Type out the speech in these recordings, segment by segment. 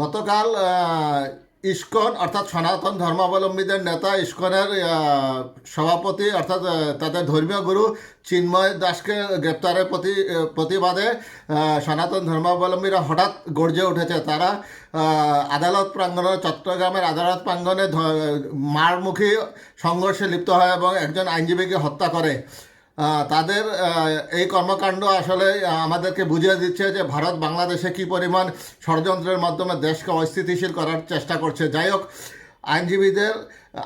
গতকাল ইস্কন, অর্থাৎ সনাতন ধর্মাবলম্বীদের নেতা ইস্কনের সভাপতি, অর্থাৎ তাদের ধর্মীয় গুরু চিন্ময় দাসকে গ্রেপ্তারের প্রতি প্রতিবাদে সনাতন ধর্মাবলম্বীরা হঠাৎ গর্জে উঠেছে। তারা আদালত প্রাঙ্গণে, চট্টগ্রামের আদালত প্রাঙ্গণে মারমুখী সংঘর্ষে লিপ্ত হয় এবং একজন আইনজীবীকে হত্যা করে। তাদের এই কর্মকাণ্ড আসলে আমাদেরকে বুঝিয়ে দিচ্ছে যে ভারত বাংলাদেশে কি পরিমাণ ষড়যন্ত্রের মাধ্যমে দেশকে অস্থিতিশীল করার চেষ্টা করছে। যাই হোক, আইনজীবীদের,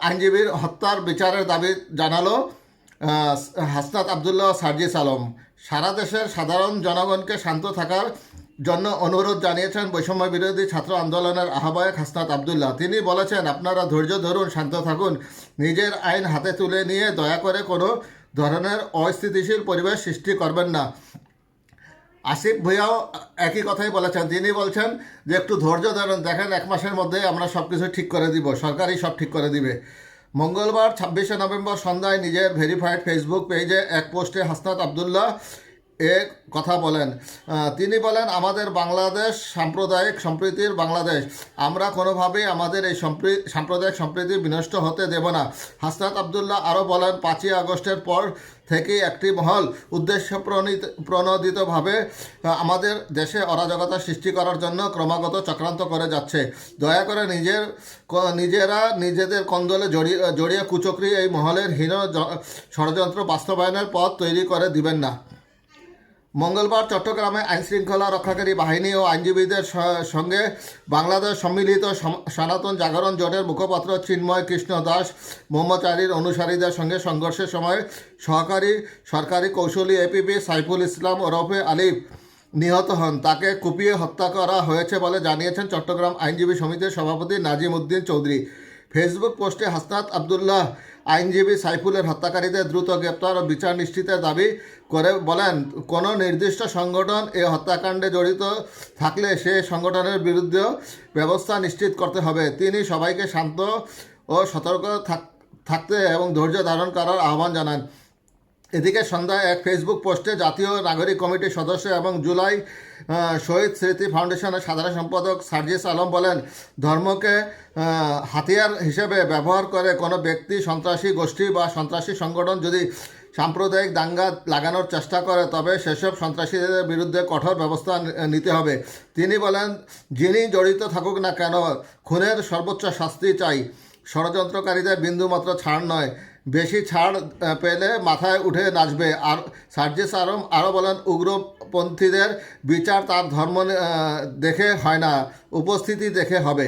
আইনজীবীর হত্যার বিচারের দাবি জানালো হাসনাত আবদুল্লাহ সার্জিস আলম। সারা দেশের সাধারণ জনগণকে শান্ত থাকার জন্য অনুরোধ জানিয়েছেন বৈষম্য বিরোধী ছাত্র আন্দোলনের আহ্বায়ক হাসনাত আবদুল্লাহ। তিনি বলেছেন, আপনারা ধৈর্য ধরুন, শান্ত থাকুন, নিজের আইন হাতে তুলে নিয়ে দয়া করে কোনো ধরনের অস্থিতিশীল পরিবেশ সৃষ্টি করবেন না। আসিফ ভূয়াও একই কথাই বলেছেন। তিনি বলছেন যে, একটু ধৈর্য ধরেন, দেখেন এক মাসের মধ্যে আমরা সব কিছু ঠিক করে দিব, সরকারই সব ঠিক করে দিবে। মঙ্গলবার ছাব্বিশে নভেম্বর সন্ধ্যায় নিজের ভেরিফাইড ফেসবুক পেজে এক পোস্টে হাসনাত আবদুল্লাহ এ কথা বলেন। তিনি বলেন, আমাদের বাংলাদেশ সাম্প্রদায়িক সম্প্রীতির বাংলাদেশ। আমরা কোনোভাবেই আমাদের এই সম্প্রী- সাম্প্রদায়িক সম্প্রীতি বিনষ্ট হতে দেব না। হাসনাত আবদুল্লাহ আরও বলেন, পাঁচই আগস্টের পর থেকেই একটি মহল উদ্দেশ্য প্রণীত, প্রণোদিতভাবে আমাদের দেশে অরাজকতা সৃষ্টি করার জন্য ক্রমাগত চক্রান্ত করে যাচ্ছে। দয়া করে নিজের নিজেরা নিজেদের কন্দলে জড়িয়ে জড়িয়ে কুচক্রি এই মহলের হীন ষড়যন্ত্র বাস্তবায়নের পথ তৈরি করে দিবেন না। মঙ্গলবার চট্টগ্রামে আইনশৃঙ্খলা রক্ষাকারী বাহিনী ও আইনজীবীদের সঙ্গে বাংলাদেশ সম্মিলিত সনাতন জাগরণ জোটের মুখপাত্র চিন্ময় কৃষ্ণ দাস আলীর অনুসারীদের সঙ্গে সংঘর্ষের সময় সহকারী সরকারি কৌশলী এপিপি সাইফুল ইসলাম ওরফে আলিফ নিহত হন। তাকে কুপিয়ে হত্যা করা হয়েছে বলে জানিয়েছেন চট্টগ্রাম আইনজীবী সমিতির সভাপতি নাজিম উদ্দিন চৌধুরী। ফেসবুক পোস্টে হাসনাত আবদুল্লাহ আইনজীবী সাইফুলের হত্যাকারীদের দ্রুত গ্রেপ্তার ও বিচার নিশ্চিতের দাবি করে বলেন, কোনো নির্দিষ্ট সংগঠন এ হত্যাকাণ্ডে জড়িত থাকলে সে সংগঠনের বিরুদ্ধে ব্যবস্থা নিশ্চিত করতে হবে। তিনি সবাইকে শান্ত ও সতর্ক থাক- থাকতে এবং ধৈর্য ধারণ করার আহ্বান জানান। এদিকে সন্ধ্যায় এক ফেসবুক পোস্টে জাতীয় নাগরিক কমিটির সদস্য এবং জুলাই শহীদ স্মৃতি ফাউন্ডেশনের সাধারণ সম্পাদক সার্জিস আলম বলেন, ধর্মকে হাতিয়ার হিসেবে ব্যবহার করে কোনো ব্যক্তি সন্ত্রাসী গোষ্ঠী বা সন্ত্রাসী সংগঠন যদি সাম্প্রদায়িক দাঙ্গা লাগানোর চেষ্টা করে, তবে সেসব সন্ত্রাসীদের বিরুদ্ধে কঠোর ব্যবস্থা নিতে হবে। তিনি বলেন, যিনি জড়িত থাকুক না কেন, খুনের সর্বোচ্চ শাস্তি চাই। ষড়যন্ত্রকারীদের বিন্দুমাত্র ছাড় নয়। বেশি ছাড় পেলে মাথায় উঠে নাচবে। আর সার্জেস আরম আরও বলেন, উগ্রপন্থীদের বিচার তার ধর্ম দেখে হয় না, উপস্থিতি দেখে হবে।